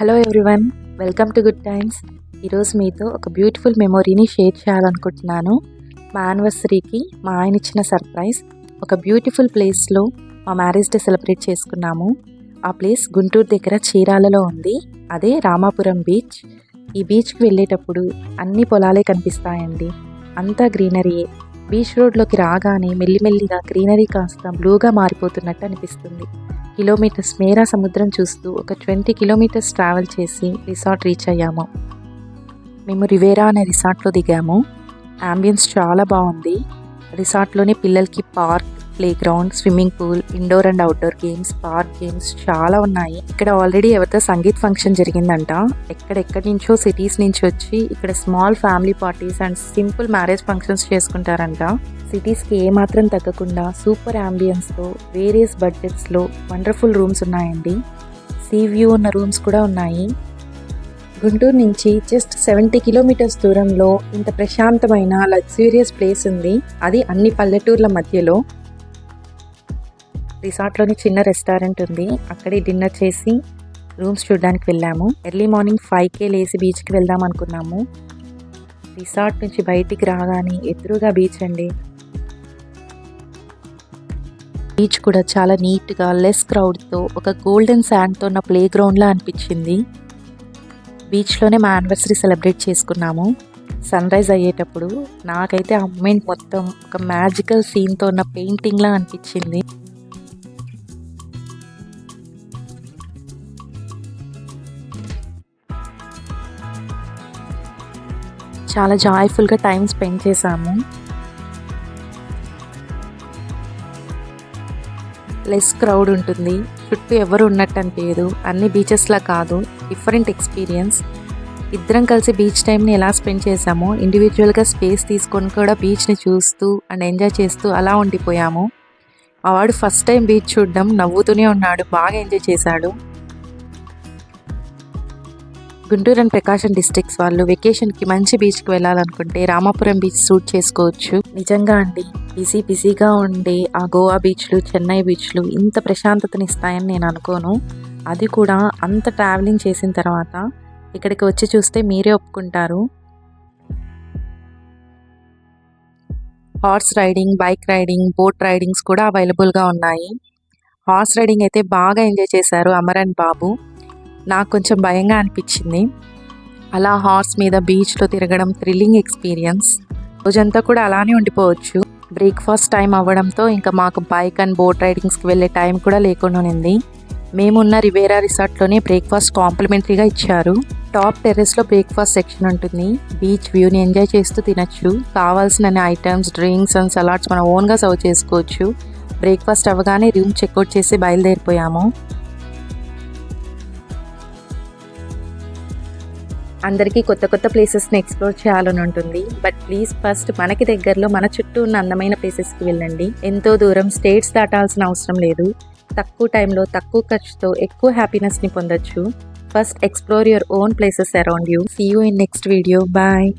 Hello everyone welcome to Good Times ఈరోజు మీతో ఒక బ్యూటిఫుల్ మెమొరీని షేర్ చేయాలనుకుంటున్నాను. మా యానివర్సరీకి మా ఆయన ఇచ్చిన సర్ప్రైజ్ ఒక బ్యూటిఫుల్ ప్లేస్లో మా మ్యారేజ్ డే సెలబ్రేట్ చేసుకున్నాము. ఆ ప్లేస్ గుంటూరు దగ్గర చీరాలలో ఉంది. అదే రామాపురం బీచ్ ఈ బీచ్కి వెళ్ళేటప్పుడు అన్ని పొలాలే కనిపిస్తాయండి. అంతా గ్రీనరీయే బీచ్ రోడ్లోకి రాగానే మెల్లిమెల్లిగా గ్రీనరీ కాస్త బ్లూగా మారిపోతున్నట్టు అనిపిస్తుంది. కిలోమీటర్స్ మేరా సముద్రం చూస్తూ ఒక ట్వంటీ కిలోమీటర్స్ ట్రావెల్ చేసి రిసార్ట్ రీచ్ అయ్యాము. మేము రివేరా అనే రిసార్ట్లో దిగాము. అంబియన్స్ చాలా బాగుంది. రిసార్ట్లోనే పిల్లలకి park play ground swimming pool indoor and outdoor games park games చాలా ఉన్నాయి. ఇక్కడ ఆల్రెడీ ఎవరితో సంగీత్ ఫంక్షన్ జరిగిందంట. ఎక్కడెక్కడి నుంచో సిటీస్ నుంచి వచ్చి ఇక్కడ small family parties and simple marriage functions చేసుకుంటారంట. సిటీస్కి ఏమాత్రం తగ్గకుండా సూపర్ అంబియన్స్తో వేరియస్ బడ్జెట్స్లో వండర్ఫుల్ రూమ్స్ ఉన్నాయండి. సీ వ్యూ ఉన్న రూమ్స్ కూడా ఉన్నాయి. గుంటూరు నుంచి జస్ట్ సెవెంటీ కిలోమీటర్స్ దూరంలో ఇంత ప్రశాంతమైన లగ్జూరియస్ ప్లేస్ ఉంది. అది అన్ని పల్లెటూర్ల మధ్యలో. రిసార్ట్లోని చిన్న రెస్టారెంట్ ఉంది. అక్కడే డిన్నర్ చేసి రూమ్స్ చూడడానికి వెళ్ళాము. ఎర్లీ మార్నింగ్ ఫైవ్కే లేసి బీచ్కి వెళ్దాం అనుకున్నాము. రిసార్ట్ నుంచి బయటికి రాగానే ఎదురుగా బీచ్ అండి. బీచ్ కూడా చాలా నీట్గా లెస్ క్రౌడ్తో ఒక గోల్డెన్ శాండ్తో ఉన్న ప్లే గ్రౌండ్లా అనిపించింది. బీచ్లోనే మా యానివర్సరీ సెలబ్రేట్ చేసుకున్నాము. సన్ రైజ్ అయ్యేటప్పుడు నాకైతే ఆ మూమెంట్ మొత్తం ఒక మ్యాజికల్ సీన్తో ఉన్న పెయింటింగ్లా అనిపించింది. చాలా జాయ్ఫుల్గా టైం స్పెండ్ చేశాము. లెస్ క్రౌడ్ ఉంటుంది. చుట్టూ ఎవరు ఉన్నట్టు అనిపించదు అన్ని బీచెస్లా కాదు. డిఫరెంట్ ఎక్స్పీరియన్స్ ఇద్దరం కలిసి బీచ్ టైంని ఎలా స్పెండ్ చేసామో ఇండివిజువల్గా స్పేస్ తీసుకొని కూడా బీచ్ని చూస్తూ అండ్ ఎంజాయ్ చేస్తూ అలా ఉండిపోయాము. మా వాడు ఫస్ట్ టైం బీచ్ చూడడం నవ్వుతూనే ఉన్నాడు. బాగా ఎంజాయ్ చేశాడు. గుంటూరు అండ్ ప్రకాశం డిస్ట్రిక్ట్స్ వాళ్ళు వెకేషన్కి మంచి బీచ్కి వెళ్ళాలనుకుంటే రామాపురం బీచ్ సూట్ చేసుకోవచ్చు. నిజంగా అండి బిజీ బిజీగా ఉండే ఆ గోవా బీచ్లు చెన్నై బీచ్లు ఇంత ప్రశాంతతని ఇస్తాయని నేను అనుకోను. అది కూడా అంత ట్రావెలింగ్ చేసిన తర్వాత ఇక్కడికి వచ్చి చూస్తే మీరే ఒప్పుకుంటారు. Horse riding bike riding boat ridings కూడా అవైలబుల్గా ఉన్నాయి. హార్స్ రైడింగ్ అయితే బాగా ఎంజాయ్ చేశారు అమరన్ బాబు. నాకు కొంచెం భయంగా అనిపించింది. అలా హార్స్ మీద బీచ్లో తిరగడం థ్రిల్లింగ్ ఎక్స్పీరియన్స్ రోజంతా కూడా అలానే ఉండిపోవచ్చు. బ్రేక్ఫాస్ట్ టైం అవ్వడంతో ఇంకా మాకు బైక్ అండ్ బోట్ రైడింగ్స్కి వెళ్ళే టైం కూడా లేకుండా ఉంది మేమున్న రివేరా రిసార్ట్లోనే బ్రేక్ఫాస్ట్ కాంప్లిమెంటరీగా ఇచ్చారు. టాప్ టెర్రస్లో బ్రేక్ఫాస్ట్ సెక్షన్ ఉంటుంది. బీచ్ వ్యూని ఎంజాయ్ చేస్తూ తినచ్చు. కావాల్సిన ఐటమ్స్ డ్రింక్స్ అండ్ సలాడ్స్ మనం ఓన్గా సర్వ్ చేసుకోవచ్చు. బ్రేక్ఫాస్ట్ అవ్వగానే రూమ్ చెక్అవుట్ చేసి బయలుదేరిపోయాము. అందరికీ కొత్త కొత్త ప్లేసెస్ని ఎక్స్ప్లోర్ చేయాలని ఉంటుంది. బట్ ప్లీజ్ ఫస్ట్ మనకి దగ్గరలో మన చుట్టూ ఉన్న అందమైన ప్లేసెస్కి వెళ్ళండి. ఎంతో దూరం స్టేట్స్ దాటాల్సిన అవసరం లేదు. తక్కువ టైంలో తక్కువ ఖర్చుతో ఎక్కువ హ్యాపీనెస్ని పొందొచ్చు. First explore your own places around you see you in next video bye